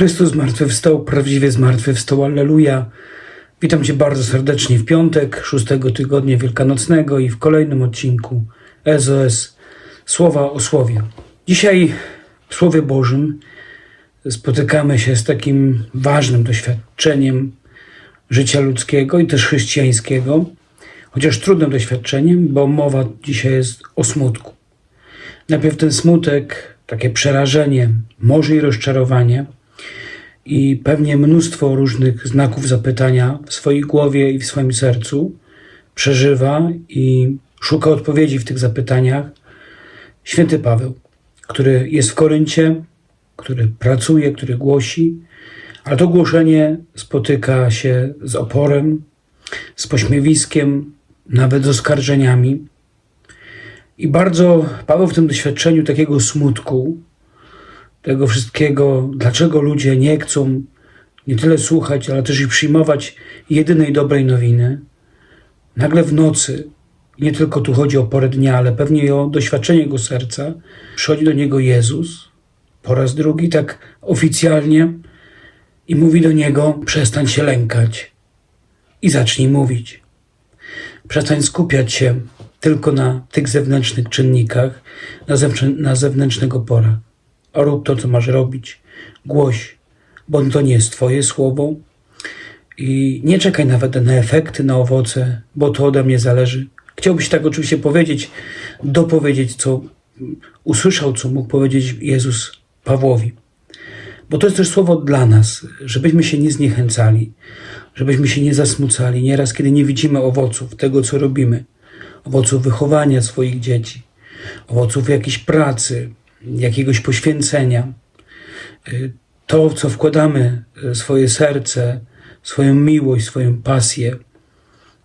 Chrystus zmartwychwstał, prawdziwie zmartwychwstał, alleluja. Witam Cię bardzo serdecznie w piątek, szóstego tygodnia wielkanocnego i w kolejnym odcinku SOS Słowa o Słowie. Dzisiaj w Słowie Bożym spotykamy się z takim ważnym doświadczeniem życia ludzkiego i też chrześcijańskiego, chociaż trudnym doświadczeniem, bo mowa dzisiaj jest o smutku. Najpierw ten smutek, takie przerażenie, może i rozczarowanie i pewnie mnóstwo różnych znaków zapytania w swojej głowie i w swoim sercu przeżywa i szuka odpowiedzi w tych zapytaniach święty Paweł, który jest w Koryncie, który pracuje, który głosi, ale to głoszenie spotyka się z oporem, z pośmiewiskiem, nawet z oskarżeniami. I bardzo Paweł w tym doświadczeniu takiego smutku, tego wszystkiego, dlaczego ludzie nie chcą nie tyle słuchać, ale też i przyjmować jedynej dobrej nowiny, nagle w nocy, nie tylko tu chodzi o porę dnia, ale pewnie i o doświadczenie jego serca, przychodzi do niego Jezus po raz drugi, tak oficjalnie, i mówi do niego: przestań się lękać i zacznij mówić. Przestań skupiać się tylko na tych zewnętrznych czynnikach, na, na zewnętrznych oporach. Rób to, co masz robić. Głoś, bo to nie jest Twoje słowo. I nie czekaj nawet na efekty, na owoce, bo to ode mnie zależy. Chciałbyś tak oczywiście powiedzieć, dopowiedzieć, co usłyszał, co mógł powiedzieć Jezus Pawłowi. Bo to jest też słowo dla nas, żebyśmy się nie zniechęcali, żebyśmy się nie zasmucali. Nieraz, kiedy nie widzimy owoców tego, co robimy, owoców wychowania swoich dzieci, owoców jakiejś pracy, jakiegoś poświęcenia, y, to, co wkładamy y, swoje serce, swoją miłość, swoją pasję,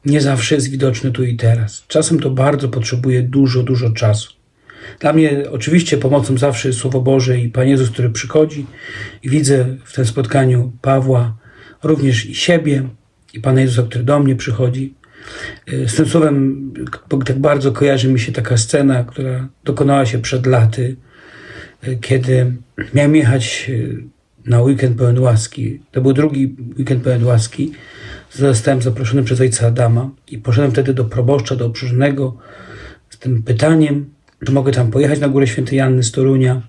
nie zawsze jest widoczne tu i teraz. Czasem to bardzo potrzebuje dużo, dużo czasu. Dla mnie oczywiście pomocą zawsze jest Słowo Boże i Pan Jezus, który przychodzi i widzę w tym spotkaniu Pawła, również i siebie, i Pana Jezusa, który do mnie przychodzi. Y, Z tym słowem tak bardzo kojarzy mi się taka scena, która dokonała się przed laty, kiedy miałem jechać y, na weekend pełen łaski. To był drugi weekend pełen łaski. Zostałem zaproszony przez ojca Adama i poszedłem wtedy do proboszcza, do obszernego z tym pytaniem, czy mogę tam pojechać na Górę Świętej Janny z Torunia,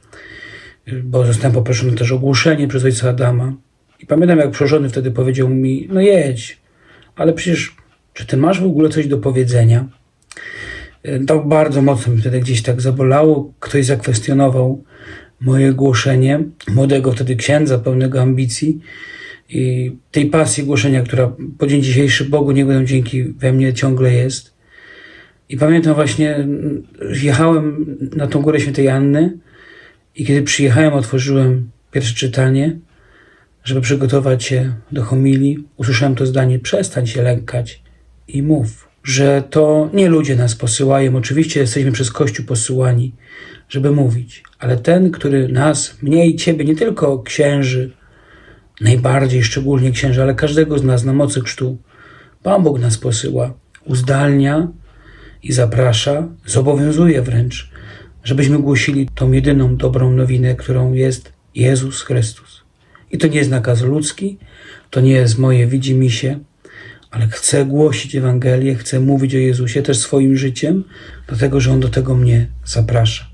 bo zostałem poproszony też o ogłoszenie przez ojca Adama. I pamiętam, jak przełożony wtedy powiedział mi, no jedź, ale przecież, czy ty masz w ogóle coś do powiedzenia? To bardzo mocno mi wtedy gdzieś tak zabolało. Ktoś zakwestionował moje głoszenie, młodego wtedy księdza, pełnego ambicji i tej pasji głoszenia, która po dzień dzisiejszy Bogu będą dzięki we mnie ciągle jest. I pamiętam właśnie, jechałem na tą górę świętej Anny i kiedy przyjechałem, otworzyłem pierwsze czytanie, żeby przygotować się do homilii, usłyszałem to zdanie: przestań się lękać i mów, że to nie ludzie nas posyłają. Oczywiście jesteśmy przez Kościół posyłani, żeby mówić, ale ten, który nas, mnie i ciebie, nie tylko księży, najbardziej szczególnie księży, ale każdego z nas na mocy chrztu, Pan Bóg nas posyła, uzdalnia i zaprasza, zobowiązuje wręcz, żebyśmy głosili tą jedyną dobrą nowinę, którą jest Jezus Chrystus. I to nie jest nakaz ludzki, to nie jest moje widzimisię, ale chcę głosić Ewangelię, chcę mówić o Jezusie też swoim życiem, dlatego że On do tego mnie zaprasza.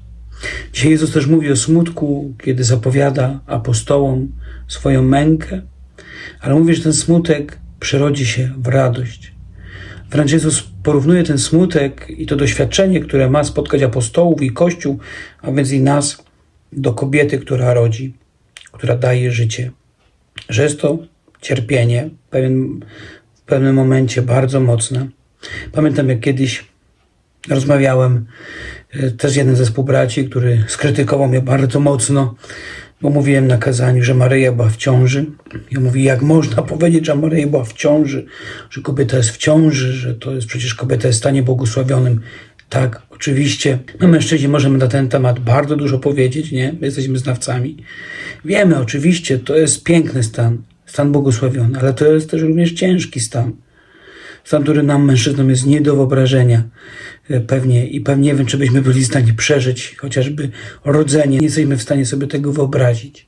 Dzisiaj Jezus też mówi o smutku, kiedy zapowiada apostołom swoją mękę, ale mówi, że ten smutek przerodzi się w radość. Wręcz Jezus porównuje ten smutek i to doświadczenie, które ma spotkać apostołów i Kościół, a więc i nas, do kobiety, która rodzi, która daje życie. Że jest to cierpienie, pewien, w pewnym momencie bardzo mocne. Pamiętam, jak kiedyś rozmawiałem e, też jednym ze współbraci, który skrytykował mnie bardzo mocno, bo mówiłem na kazaniu, że Maryja była w ciąży. On mówi, jak można powiedzieć, że Maryja była w ciąży, że kobieta jest w ciąży, że to jest przecież kobieta jest w stanie błogosławionym. Tak, oczywiście. My mężczyźni możemy na ten temat bardzo dużo powiedzieć, nie? My jesteśmy znawcami. Wiemy, oczywiście, to jest piękny stan, stan błogosławiony, ale to jest też również ciężki stan. Stan, który nam, mężczyznom, jest nie do wyobrażenia e, pewnie i pewnie nie wiem, czy byśmy byli w stanie przeżyć chociażby rodzenie. Nie jesteśmy w stanie sobie tego wyobrazić.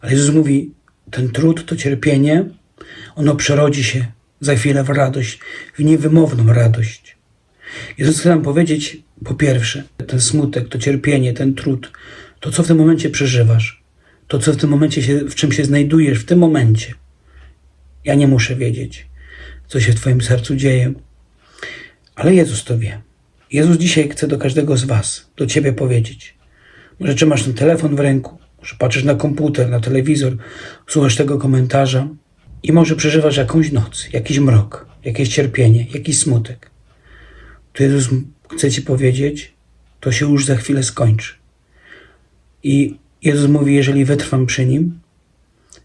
Ale Jezus mówi, ten trud, to cierpienie, ono przerodzi się za chwilę w radość, w niewymowną radość. Jezus chce nam powiedzieć, po pierwsze, ten smutek, to cierpienie, ten trud, to co w tym momencie przeżywasz, to co w tym momencie się, w czym się znajdujesz, w tym momencie. Ja nie muszę wiedzieć, co się w Twoim sercu dzieje, ale Jezus to wie. Jezus dzisiaj chce do każdego z Was, do Ciebie powiedzieć. Może trzymasz ten telefon w ręku, może patrzysz na komputer, na telewizor, słuchasz tego komentarza i może przeżywasz jakąś noc, jakiś mrok, jakieś cierpienie, jakiś smutek. To Jezus chce Ci powiedzieć, to się już za chwilę skończy. I Jezus mówi, jeżeli wytrwam przy Nim,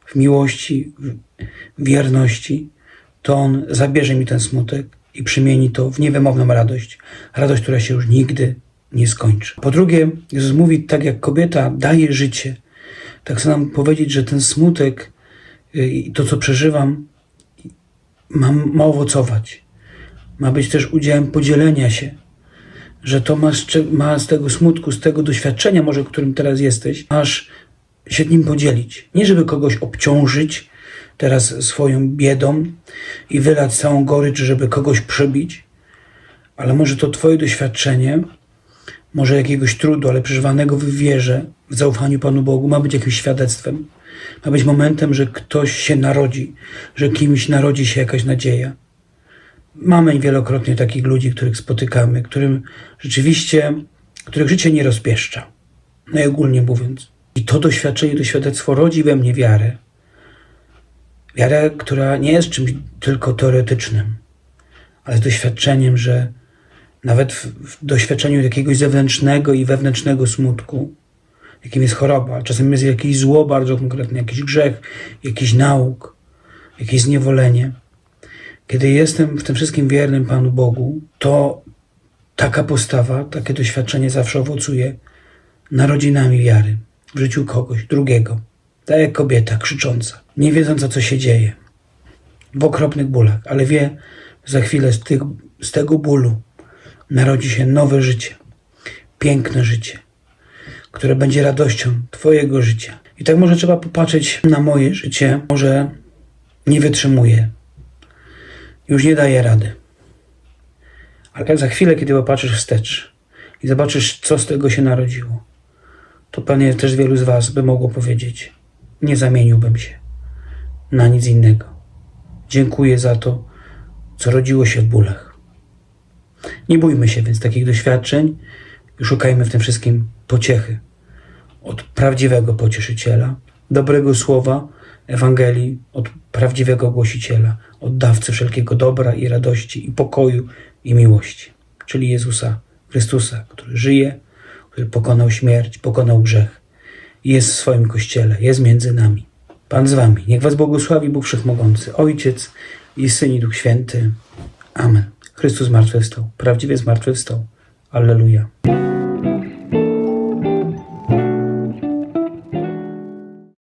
w miłości, w wierności, to On zabierze mi ten smutek i przemieni to w niewymowną radość. Radość, która się już nigdy nie skończy. Po drugie, Jezus mówi, tak jak kobieta daje życie, tak chce nam powiedzieć, że ten smutek y, i to, co przeżywam, ma, ma owocować. Ma być też udziałem podzielenia się, że to ma z tego smutku, z tego doświadczenia, może, którym teraz jesteś, masz się nim podzielić. Nie, żeby kogoś obciążyć teraz swoją biedą i wylać całą gorycz, żeby kogoś przebić, ale może to Twoje doświadczenie, może jakiegoś trudu, ale przeżywanego w wierze, w zaufaniu Panu Bogu, ma być jakimś świadectwem. Ma być momentem, że ktoś się narodzi, że kimś narodzi się jakaś nadzieja. Mamy wielokrotnie takich ludzi, których spotykamy, którym rzeczywiście, których życie nie rozpieszcza, najogólnie mówiąc. I to doświadczenie, to świadectwo rodzi we mnie wiarę. Wiarę, która nie jest czymś tylko teoretycznym, ale z doświadczeniem, że nawet w, w doświadczeniu jakiegoś zewnętrznego i wewnętrznego smutku, jakim jest choroba, czasem jest jakieś zło bardzo konkretne, jakiś grzech, jakiś nauk, jakieś zniewolenie. Kiedy jestem w tym wszystkim wiernym Panu Bogu, to taka postawa, takie doświadczenie zawsze owocuje narodzinami wiary w życiu kogoś drugiego. Tak jak kobieta krzycząca, nie wiedząca co się dzieje, w okropnych bólach, ale wie, że za chwilę z, tych, z tego bólu narodzi się nowe życie, piękne życie, które będzie radością Twojego życia. I tak może trzeba popatrzeć na moje życie, może nie wytrzymuję, już nie daję rady. Ale jak za chwilę, kiedy popatrzysz wstecz i zobaczysz, co z tego się narodziło, to pewnie też wielu z Was by mogło powiedzieć: Nie zamieniłbym się na nic innego. Dziękuję za to, co rodziło się w bólach. Nie bójmy się więc takich doświadczeń i szukajmy w tym wszystkim pociechy od prawdziwego pocieszyciela, dobrego słowa, Ewangelii, od prawdziwego głosiciela, od dawcy wszelkiego dobra i radości i pokoju i miłości, czyli Jezusa Chrystusa, który żyje, który pokonał śmierć, pokonał grzech jest w swoim Kościele, jest między nami. Pan z wami. Niech was błogosławi Bóg Wszechmogący, Ojciec i Syn i Duch Święty. Amen. Chrystus zmartwychwstał, prawdziwie zmartwychwstał. Alleluja.